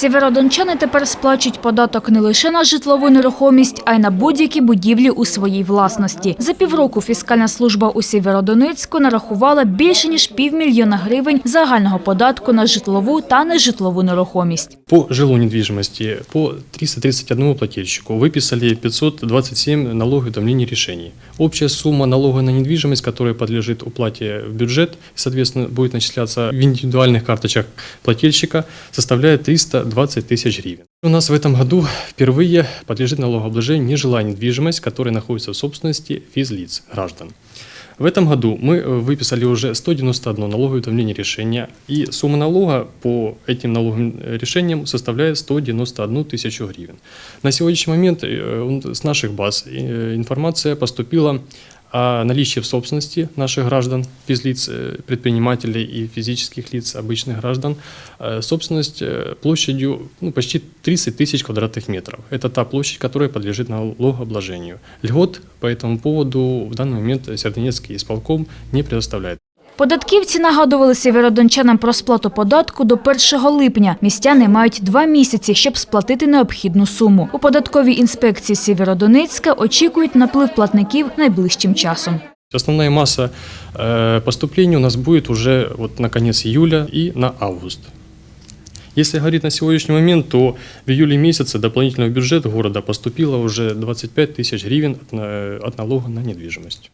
Сєвєродончани тепер сплачують податок не лише на житлову нерухомість, а й на будь-які будівлі у своїй власності. За півроку фіскальна служба у Сєвєродонецьку нарахувала більше ніж півмільйона гривень загального податку на житлову та нежитлову нерухомість. По жилу недвіжимості по 331 плательщику виписали 527 налогоутомлення рішень. Обща сума налогу на недвіжимість, яка підлежить уплаті в бюджет, соответственно, буде начислятися в індивідуальних карточках плательщика, составляє 300 20 тысяч гривен. У нас в этом году впервые подлежит налогообложению нежилая недвижимость, которая находится в собственности физлиц, граждан. В этом году мы э, выписали уже 191 налоговое уведомление решения, и сумма налога по этим налоговым э, решениям составляет 191 тысячу гривен. На сегодняшний момент э, с наших баз информация поступила о наличии в собственности наших граждан, физлиц, э, предпринимателей и физических лиц, обычных граждан, э, собственность э, площадью ну, почти 30 тысяч квадратных метров. Это та площадь, которая подлежит налогообложению. Льгот по этому поводу в данный момент Сердонецкий исполком не предоставляет. Податківці нагадували сєвєродончанам про сплату податку до 1 липня. Містяни мають два місяці, щоб сплатити необхідну суму. У податковій інспекції Сєвєродонецька очікують наплив платників найближчим часом. Основная масса э, поступлений у нас будет уже вот на конец июля и на август. Если говорить на сегодняшний момент, то в июле месяце дополнительно в бюджет города поступило уже 25 тысяч гривен на- от налога на недвижимость.